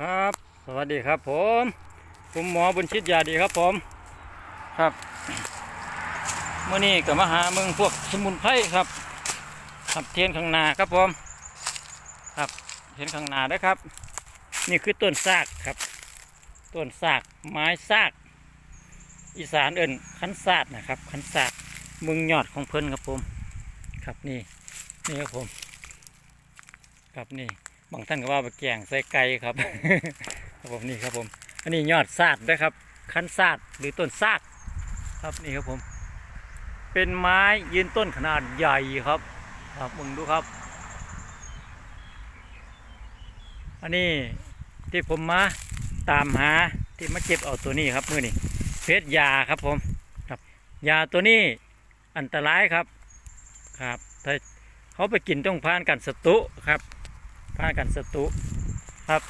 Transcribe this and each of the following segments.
ครับ สวัสดีครับ ผม ผมหมอบุญชิตยาดีครับผม ครับเมื่อนี้ก็มาหาเมืองพวกสมุนไพรครับครับเทียนข้างหน้าครับผม ครับเทียนข้างหน้าด้วยครับ นี่คือต้นซากครับ ต้นซากไม้ซาก อีสานเอิ่นขันซาดนะครับขันซาดเมืองยอดของเพิ่นครับผม ครับนี่นี่ครับผม ครับนี่ บางท่านก็ว่าไปแกงใส่ไก่ครับครับผมนี่ครับผม อันนี้ยอดซาดนะครับ คันซาดหรือต้นซากครับนี่ครับผม เป็นไม้ยืนต้นขนาดใหญ่ครับ ครับมึงดูครับ อันนี้ที่ผมมาตามหาที่มาเก็บเอาตัวนี้ครับมือนี่เพชรยาครับผมครับยาตัวนี้อันตรายครับครับถ้าเขาไปกินต้องผ่านกันสตุครับ ผ่ากันสตุครับ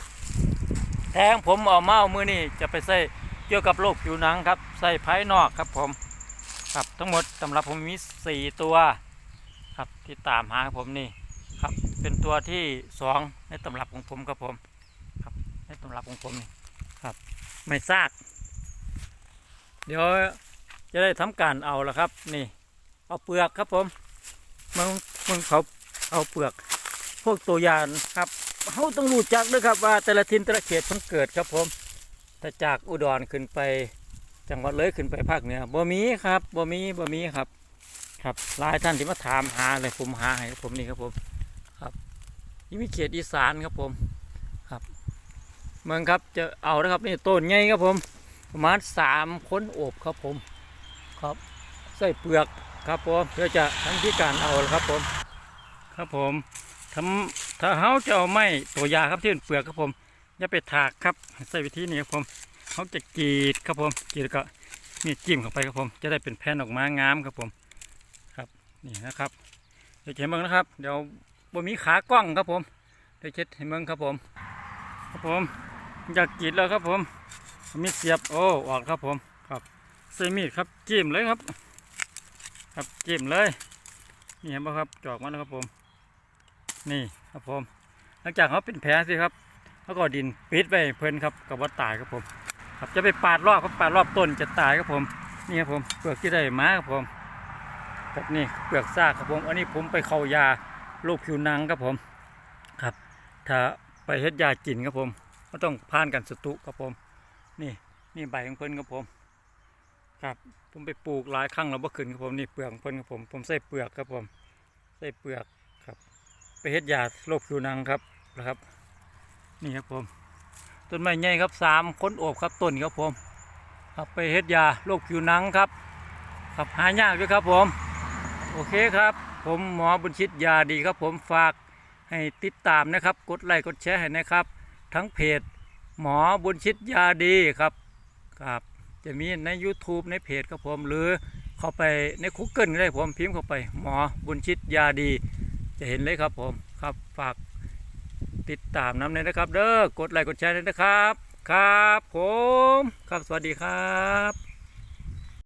แทงผมเอาเมามือนี่จะไปใส่เกี่ยวกับโรคผิวหนังครับ ใส่ภายนอกครับผม ครับทั้งหมดสำหรับผมมีสี่ตัวครับที่ตามหาผมนี่ครับ เป็นตัวที่สองในตำรับของผมครับผมครับ ในตำรับของผมนี่ครับ ไม่ซากเดี๋ยวจะได้ทำการเอาแล้วครับ นี่ เอาเปลือกครับผมมึงมึงเขาเอาเปลือก พวกตัวยานครับเขาต้องรู้จักด้วยครับว่าแต่ละทินแต่ละเขตมันเกิดครับผมแต่จากอุดรขึ้นไปจังหวัดเลยขึ้นไปภาคเหนือบ่มีครับบ่มีบ่มีครับ ครับหลายท่านที่มาถามหาเลยผมหาให้ครับผมนี่ครับผมครับนี่มีเขตอีสานครับผมครับเมืองครับจะเอานะครับนี่ต้นใหญ่ครับผม ประมาณสามคนโอบครับผม ครับใส่เปลือกครับผมเพื่อจะทั้งที่การเอาครับผม ครับผม ทำถ้าเขาจะเอาไม้ตัวยาครับที่เป็นเปลือกครับผมอย่าไปถากครับใส่วิธีนี้ครับผมเขาจะกรีดครับผมกรีดก็มีจิ้มเข้าไปครับผม จะได้เป็นแผ่นออกมางามครับผมครับนี่นะครับเดี๋ยวเห็นเมืองนะครับ เดี๋ยวบนมีขากล้องครับผมเดี๋ยวเช็ดให้เมืองครับผม ครับผมอยากกรีดแล้วครับผมมีดเสียบโอ้ออกครับผมครับใส่มีดครับจิ้มเลยครับ ครับจิ้มเลยนี่เห็นไหมครับจอกมันแล้วครับผม นี่ครับผม หลังจากเขาเป็นแผลสิครับแล้วก็ดินปิดไว้ให้เพลินครับกับว่าตายครับผม ครับจะไปปาดรอบครับปาดรอบต้นจะตายครับผม นี่ครับผมเปลือกที่ได้มาครับผมครับนี่เปลือกซากครับผม อันนี้ผมไปเข้ายาโรคผิวหนังครับผม ครับ ถ้าไปเฮ็ดยากินครับผมก็ต้องผ่านกันสตุครับผม นี่นี่ใบของเพิ่นครับผม ครับผมไปปลูกหลายครั้งแล้วบ่ขึ้นครับผมนี่เปลือกของเพิ่นครับผม ผมใส่เปลือกครับผม ใส่เปลือกครับ ไปเฮ็ดยาโรคผิวหนังครับนะครับ นี่ครับผมต้นไม้ใหญ่ครับสามคนโอบครับต้นครับผมครับไปเฮ็ดยาโรคผิวหนังครับครับหายากด้วยครับผมโอเคครับ ผมหมอบุญชิตยาดีครับ ผมฝากให้ติดตามนะครับ กดไลค์กดแชร์ให้นะครับ ทั้งเพจหมอบุญชิตยาดีครับครับ จะมีใน YouTube ในเพจครับผมหรือเข้าไปในคุกเกิลก็ได้ผมพิมพ์เข้าไป หมอบุญชิตยาดี จะเห็นเลยครับผมครับฝากติดตามน้ำเลยนะครับ เด้อกดไลค์กดแชร์เลยนะครับ ครับผม ครับสวัสดีครับ